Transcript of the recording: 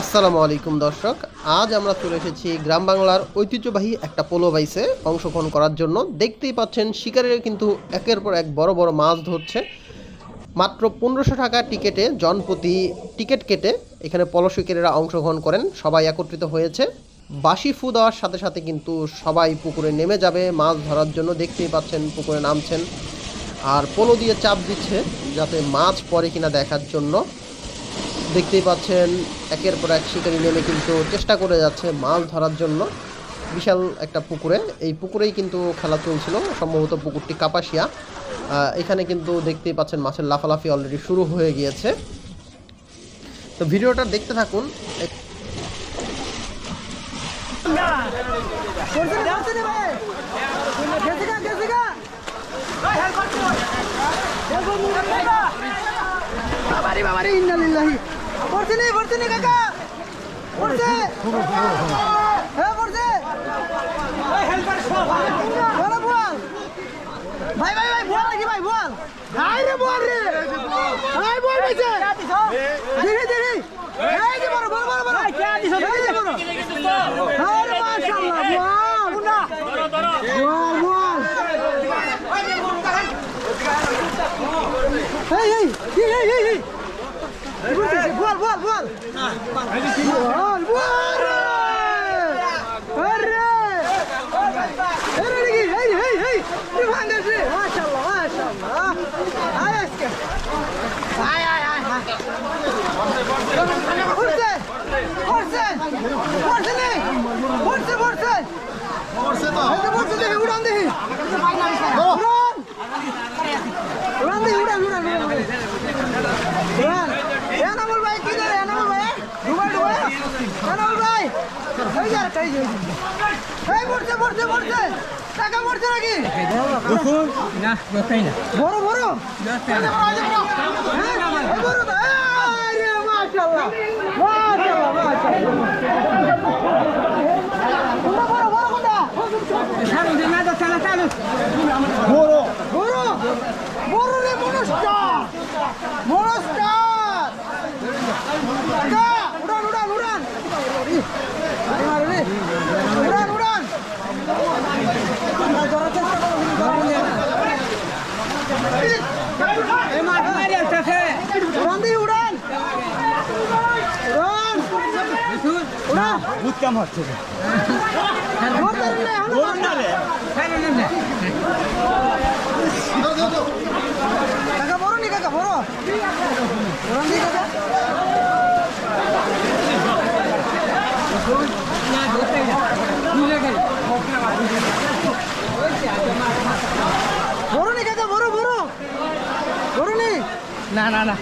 আসসালামু আলাইকুম দর্শক। আজ আমরা চলে এসেছি গ্রাম বাংলার ঐতিহ্যবাহী একটা পোলো বাইসে অংশগ্রহণ করার জন্য। দেখতেই পাচ্ছেন, শিকারীরা কিন্তু একের পর এক বড় বড় মাছ ধরছে। মাত্র পনেরোশো টাকা টিকেটে জনপ্রতি টিকিট কেটে এখানে পলো শিকারীরা অংশগ্রহণ করেন। সবাই একত্রিত হয়েছে। বাসি ফু দেওয়ার সাথে সাথে কিন্তু সবাই পুকুরে নেমে যাবে মাছ ধরার জন্য। দেখতেই পাচ্ছেন, পুকুরে নামছেন। আর পোলো দিয়ে চাপ দিচ্ছে যাতে মাছ পড়ে কিনা দেখার জন্য। দেখতেই পাচ্ছেন একের পর এক শিকারি নেমে কিন্তু চেষ্টা করে যাচ্ছে মাছ ধরার জন্য। বিশাল একটা পুকুরে। এই পুকুরেই কিন্তু খেলা চলছিল সম্ভবত পুকুরটি কাপাসিয়া। এখানে কিন্তু দেখতেই পাচ্ছেন মাছের লাফালাফি অলরেডি শুরু হয়ে গিয়েছে। তো ভিডিওটা দেখতে থাকুন। বাবারে বাবারে। ইন্না করছে নি করছে নি কাকা। করছে হ্যাঁ বল। ভাই ভাই ভাই, বল নাকি ভাই, বল। হাই রে, বল রে। হাই বল ভাইছে দেখি দেখি এই যে বড় বড় বড় বড় কে দিছ এই যে বড় আরে মাশাআল্লাহ বল বল বল এই এই এই এই এই এই বল বল বল বল বল রে আরে আরে দেখি এই এই এই তুই ভাঙাস রে মাশাআল্লাহ মাশাআল্লাহ আয় আজকে আয় আয় আয় আয় পড়ছে পড়ছে পড়ছে নে পড়ছে পড়ছে পড়ছে তো এই পড়ছে দেখি উড়ান দেখি উড়ান উড়ান দেখি উড়ান উড়ান উড়ান উড়ান এনামুল ভাই কি করে এনামুল ভাই ডুবাই ডুবাই এনামুল ভাই এই যার কাই যাই এই পড়ছে পড়ছে পড়ছে টাকা পড়ছে নাকি না দোকাই না বড় বড়? বড় আরে মাশাআল্লাহ মাশাআল্লাহ মাশাআল্লাহ কোনটা বড় বড় কোনটা চালু দে না চালা চালু বড় বড় রে মনস্টার মনস্টার কাকা উড়ান উড়ান উড়ান আরে মারে রে উড়ান উড়ান ধরার চেষ্টা করো এ মাছ মারি আসছে উড়ান দি উড়ান উড়ান উড়ান ভূত কাম হচ্ছে না কাকা বড় নি কাকা বড় কাকা না না বড় নি কাকা বড় বড় বড় নি। না না না।